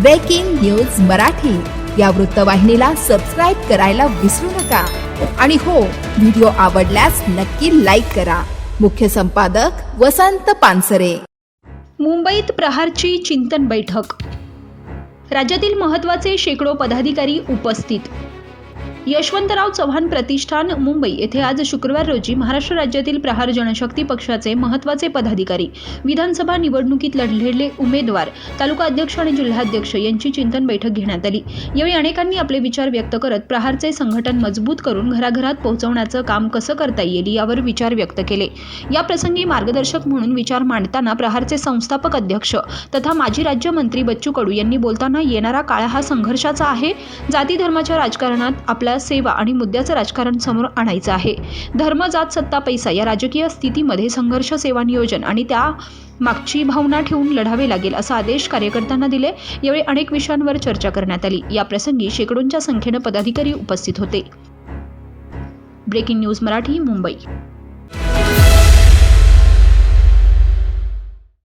Breaking news Marathi या वृत्तवाहिनीला subscribe करायला विसरू नका. आणि हो व्हिडिओ आवडल्यास नक्की लाईक करा. मुख्य संपादक वसंत पानसरे. मुंबईत प्रहारची चिंतन बैठक. राज्यातील महत्त्वाचे शेकडो पदाधिकारी उपस्थित. यशवंतराव चव्हाण प्रतिष्ठान मुंबई येथे आज शुक्रवार रोजी महाराष्ट्र राज्यातील प्रहार जनशक्ती पक्षाचे महत्त्वाचे पदाधिकारी विधानसभा निवडणुकीत लढलेले उमेदवार तालुका अध्यक्ष आणि जिल्हाध्यक्ष यांची चिंतन बैठक घेण्यात आली. यावेळी अनेकांनी आपले विचार व्यक्त करत प्रहारचे संघटन मजबूत करून घराघरात पोहोचवण्याचं काम कसं करता येईल यावर विचार व्यक्त केले. या प्रसंगी मार्गदर्शक म्हणून विचार मांडताना प्रहारचे संस्थापक अध्यक्ष तथा माजी राज्यमंत्री बच्चू कडू यांनी बोलताना येणारा काळ हा संघर्षाचा आहे. जाती धर्माच्या राजकारणात आपल्या सेवा आणि मुद्द्याचं राजकारण समोर आणायचं आहे. धर्म जात सत्ता पैसा या राजकीय स्थितीमध्ये संघर्ष सेवा नियोजन आणि त्या मागची भावना ठेवून लढावे लागेल असा आदेश कार्यकर्त्यांना दिले. यावेळी अनेक विषयांवर चर्चा करण्यात आली. या प्रसंगी शेकडोंच्या संख्येनं पदाधिकारी उपस्थित होते. Breaking news Marathi Mumbai.